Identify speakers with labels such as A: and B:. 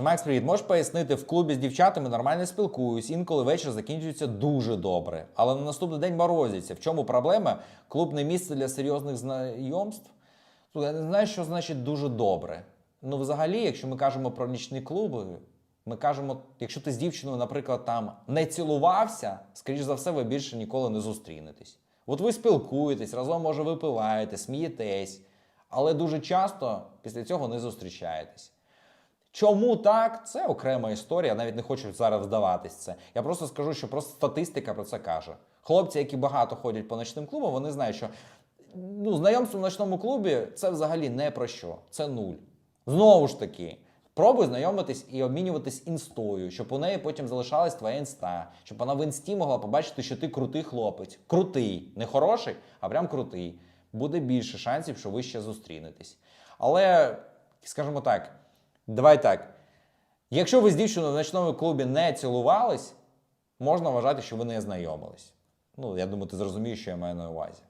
A: Макс, привіт, можеш пояснити, в клубі з дівчатами нормально спілкуюсь, інколи вечір закінчується дуже добре. Але на наступний день морозиться. В чому проблема? Клуб не місце для серйозних знайомств? Я не знаю, що значить дуже добре. Ну, взагалі, якщо ми кажемо про нічні клуби, ми кажемо, якщо ти з дівчиною, наприклад, там не цілувався, скоріш за все, ви більше ніколи не зустрінетесь. От ви спілкуєтесь, разом може випиваєте, смієтесь, але дуже часто після цього не зустрічаєтесь. Чому так? Це окрема історія. Я навіть не хочу зараз вдаватись це. Я просто скажу, що просто статистика про це каже. Хлопці, які багато ходять по ночним клубам, вони знають, що ну, знайомство в ночному клубі це взагалі не про що. Це нуль. Знову ж таки, пробуй знайомитись і обмінюватись інстою, щоб у неї потім залишалась твоя інста, щоб вона в інсті могла побачити, що ти крутий хлопець. Крутий, не хороший, а прям крутий. Буде більше шансів, що ви ще зустрінетесь. Але, скажімо так, давай так. Якщо ви з дівчиною в ночному клубі не цілувались, можна вважати, що ви не знайомились. Ну, я думаю, ти зрозумієш, що я маю на увазі.